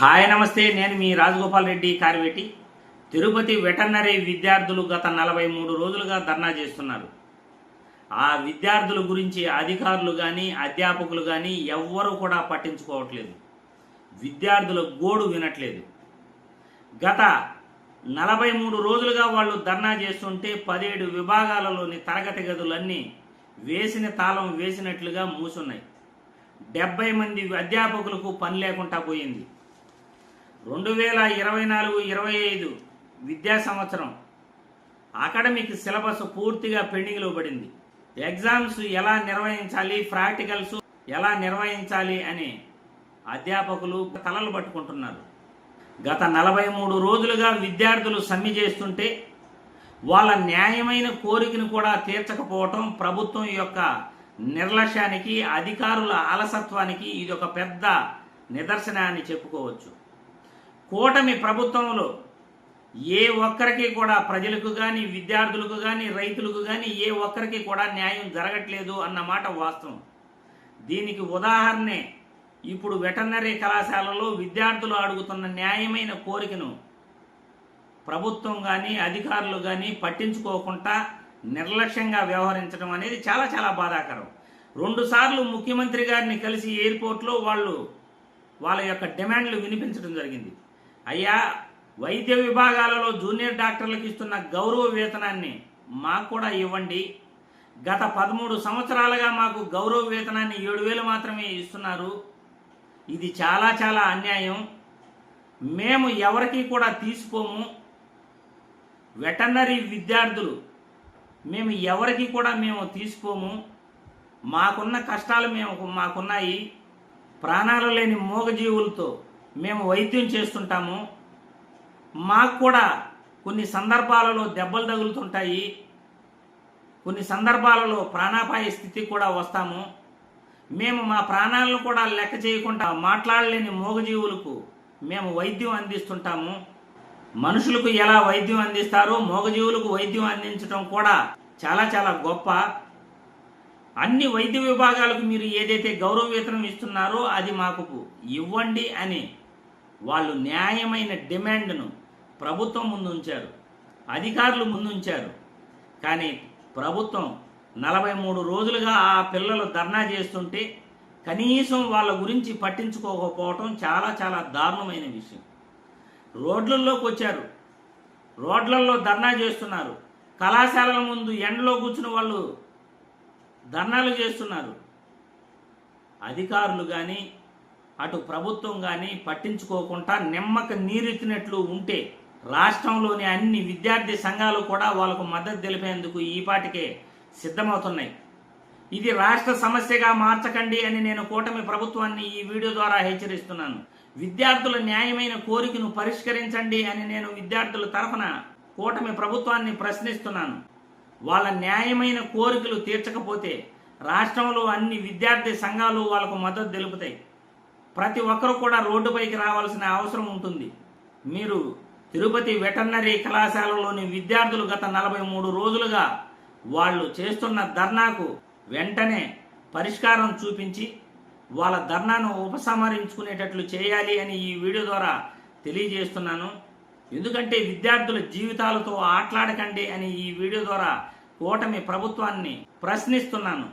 Hi నమస్తే. నేను మీ రాజగోపాల్ రెడ్డి కార్వేటి. తిరుపతి వెటర్నరీ విద్యార్థులు గత నలభై మూడు రోజులుగా ధర్నా చేస్తున్నారు. ఆ విద్యార్థుల గురించి అధికారులు కానీ అధ్యాపకులు కానీ ఎవ్వరూ కూడా పట్టించుకోవట్లేదు. విద్యార్థుల గోడు వినట్లేదు. గత నలభై మూడు రోజులుగా వాళ్ళు ధర్నా చేస్తుంటే పదిహేడు విభాగాలలోని తరగతి గదులన్నీ వేసిన తాళం వేసినట్లుగా మూసున్నాయి. డెబ్బై మంది అధ్యాపకులకు పని లేకుండా పోయింది. రెండు వేల ఇరవై నాలుగు ఇరవై ఐదు విద్యా సంవత్సరం. అకాడమిక్ సిలబస్ పూర్తిగా పెండింగ్లో పడింది. ఎగ్జామ్స్ ఎలా నిర్వహించాలి ప్రాక్టికల్స్ ఎలా నిర్వహించాలి అని అధ్యాపకులు తలలు పట్టుకుంటున్నారు. గత నలభై మూడు రోజులుగా విద్యార్థులు సమ్మె చేస్తుంటే వాళ్ళ న్యాయమైన కోరికను కూడా తీర్చకపోవటం ప్రభుత్వం యొక్క నిర్లక్ష్యానికి అధికారుల అలసత్వానికి ఇది ఒక పెద్ద నిదర్శనాన్ని చెప్పుకోవచ్చు. కూటమి ప్రభుత్వంలో ఏ ఒక్కరికి కూడా ప్రజలకు కానీ విద్యార్థులకు కానీ రైతులకు కానీ ఏ ఒక్కరికి కూడా న్యాయం జరగట్లేదు అన్న మాట వాస్తవం. దీనికి ఉదాహరణే ఇప్పుడు వెటర్నరీ కళాశాలలో విద్యార్థులు అడుగుతున్న న్యాయమైన కోరికను ప్రభుత్వం కానీ అధికారులు కానీ పట్టించుకోకుండా నిర్లక్ష్యంగా వ్యవహరించడం అనేది చాలా చాలా బాధాకరం. రెండుసార్లు ముఖ్యమంత్రి గారిని కలిసి ఎయిర్పోర్ట్లో వాళ్ళు వాళ్ళ యొక్క డిమాండ్లు వినిపించడం జరిగింది. అయ్యా వైద్య విభాగాలలో జూనియర్ డాక్టర్లకు ఇస్తున్న గౌరవ వేతనాన్ని మాకు కూడా ఇవ్వండి. గత పదమూడు సంవత్సరాలుగా మాకు గౌరవ వేతనాన్ని ఏడు వేలు మాత్రమే ఇస్తున్నారు. ఇది చాలా చాలా అన్యాయం. మేము ఎవరికి కూడా తీసుకోము వెటర్నరీ విద్యార్థులు మేము ఎవరికి కూడా మేము తీసుకోము మాకున్న కష్టాలు మేము మాకున్నాయి. ప్రాణాలు లేని మూగజీవులతో మేము వైద్యం చేస్తుంటాము. మాకు కూడా కొన్ని సందర్భాలలో దెబ్బలు తగులుతుంటాయి. కొన్ని సందర్భాలలో ప్రాణాపాయ స్థితి కూడా వస్తాము. మేము మా ప్రాణాలను కూడా లెక్క చేయకుండా మాట్లాడలేని మూగజీవులకు మేము వైద్యం అందిస్తుంటాము. మనుషులకు ఎలా వైద్యం అందిస్తారో మూగజీవులకు వైద్యం అందించడం కూడా చాలా చాలా గొప్ప. అన్ని వైద్య విభాగాలకు మీరు ఏదైతే గౌరవ వేతనం ఇస్తున్నారో అది మాకు ఇవ్వండి అని వాళ్ళు న్యాయమైన డిమాండ్ను ప్రభుత్వం ముందు ఉంచారు అధికారులు ముందుంచారు కానీ ప్రభుత్వం నలభై మూడు రోజులుగా ఆ పిల్లలు ధర్నా చేస్తుంటే కనీసం వాళ్ళ గురించి పట్టించుకోకపోవటం చాలా చాలా దారుణమైన విషయం. రోడ్లలోకి వచ్చారు. రోడ్లలో ధర్నా చేస్తున్నారు. కళాశాలల ముందు ఎండలో కూర్చుని వాళ్ళు ధర్నాలు చేస్తున్నారు. అధికారులు కానీ అటు ప్రభుత్వం కానీ పట్టించుకోకుండా నిమ్మక నీరెత్తినట్లు ఉంటే రాష్ట్రంలోని అన్ని విద్యార్థి సంఘాలు కూడా వాళ్ళకు మద్దతు తెలిపేందుకు ఈపాటికే సిద్ధమవుతున్నాయి. ఇది రాష్ట్ర సమస్యగా మార్చకండి అని నేను కూటమి ప్రభుత్వాన్ని ఈ వీడియో ద్వారా హెచ్చరిస్తున్నాను. విద్యార్థుల న్యాయమైన కోరికను పరిష్కరించండి అని నేను విద్యార్థుల తరఫున కూటమి ప్రభుత్వాన్ని ప్రశ్నిస్తున్నాను. వాళ్ళ న్యాయమైన కోరికలు తీర్చకపోతే రాష్ట్రంలో అన్ని విద్యార్థి సంఘాలు వాళ్ళకు మద్దతు తెలుపుతాయి. ప్రతి ఒక్కరూ కూడా రోడ్డుపైకి రావాల్సిన అవసరం ఉంటుంది. మీరు తిరుపతి వెటర్నరీ కళాశాలలోని విద్యార్థులు గత నలభై మూడు రోజులుగా వాళ్ళు చేస్తున్న ధర్నాకు వెంటనే పరిష్కారం చూపించి వాళ్ళ ధర్నాను ఉపసంహరించుకునేటట్లు చేయాలి అని ఈ వీడియో ద్వారా తెలియజేస్తున్నాను. ఎందుకంటే విద్యార్థుల జీవితాలతో ఆటలాడకండి అని ఈ వీడియో ద్వారా కూటమి ప్రభుత్వాన్ని ప్రశ్నిస్తున్నాను.